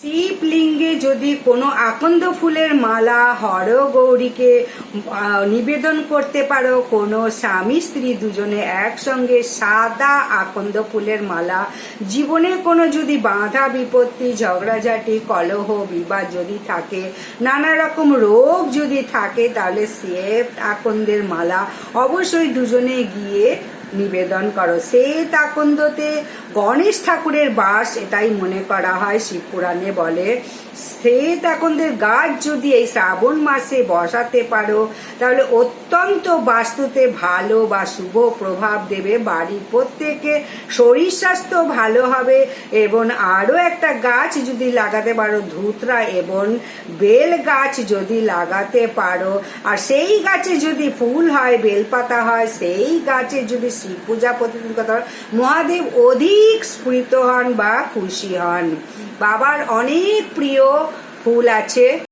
শিবলিঙ্গে যদি কোনো আকন্দ ফুলের মালা হর গৌরীকে নিবেদন করতে পারো, কোনো স্বামী স্ত্রী দুজনে একসঙ্গে সাদা আকন্দ ফুলের মালা, জীবনে কোনো যদি বাধা বিপত্তি, ঝগড়াঝাটি, কলহ, বিবাদ যদি থাকে, নানা রকম রোগ যদি থাকে, তাহলে শ্বেত আকন্দের মালা অবশ্যই দুজনে গিয়ে নিবেদন করো। শ্বেত আকন্দতে গণেশ ঠাকুরের বাস, এটাই মনে করা হয় শিবপুরাণে বলে। শ্বেত আকন্দের গাছ যদি এই শ্রাবণ মাসে বসাতে পারো, তাহলে অত্যন্ত বাস্তুতে ভালো বা শুভ প্রভাব দেবে। বাড়ির প্রত্যেকে শরীর স্বাস্থ্য ভালো হবে এবং আরও একটা গাছ যদি লাগাতে পারো, ধুতরা এবং বেল গাছ যদি লাগাতে পারো। আর সেই গাছে যদি ফুল হয়, বেলপাতা হয়, সেই গাছে যদি পূজা প্রতিদিন কথা মহাদেব অধিক স্ফুরিত হন বা খুশি হন। বাবার অনেক প্রিয় ফুল আছে।